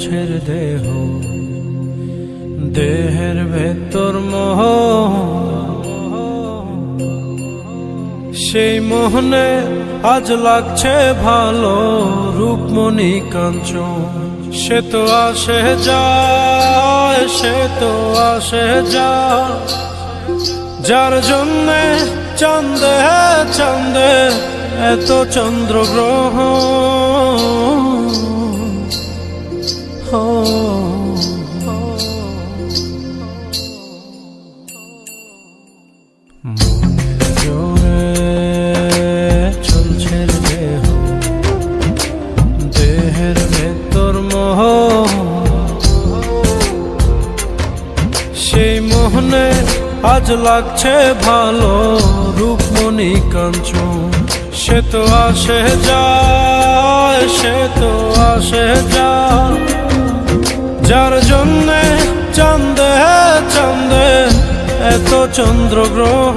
চলছে রে দেহ, দেহের ভেতর মোহ। সেই মোহনে আজ লাগছে ভালো, রূপমণি কাঞ্চন। সে তো আসে যায়, সে তো আসে যায়। যার জন্যে চাঁদে চাঁদে এত চন্দ্রগ্রহ সেই মোহনে আজ লাগছে ভালো রূপমণি কাঞ্চন সে তো আসে যায়, সে তো আসে যা যার জন্যে চান্দে চান্দে এত চন্দ্রগ্রহ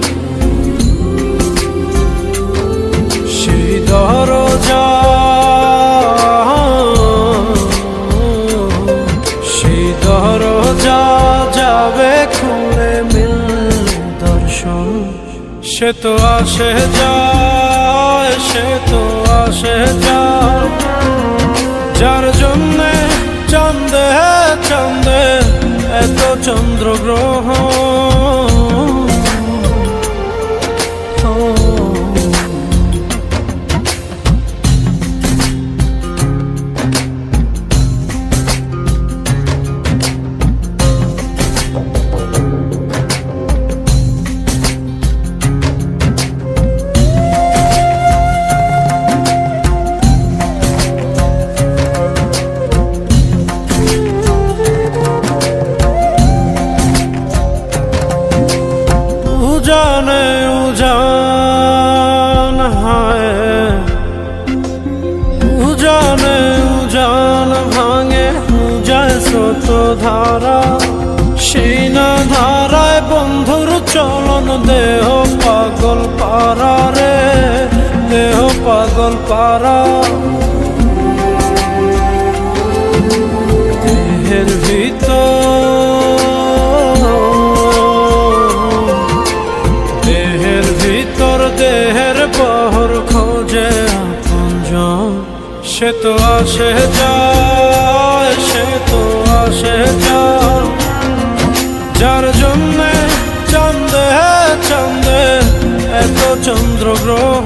সে তো আসে যায় সে তো আসে যায়। যার জন্যে চন্দে চাঁদে ধারা সেই ধারায় বন্ধুর চলন দেহ পাগল পারা রে, দেহ পাগল পারা দেহের ভিতর দেহের ভিতর দেহের বহর খোঁজে আপনজন সে তো আসে যায়। তো আসে যার জন্যে চন্দে চন্দে এত চন্দ্রগ্রহ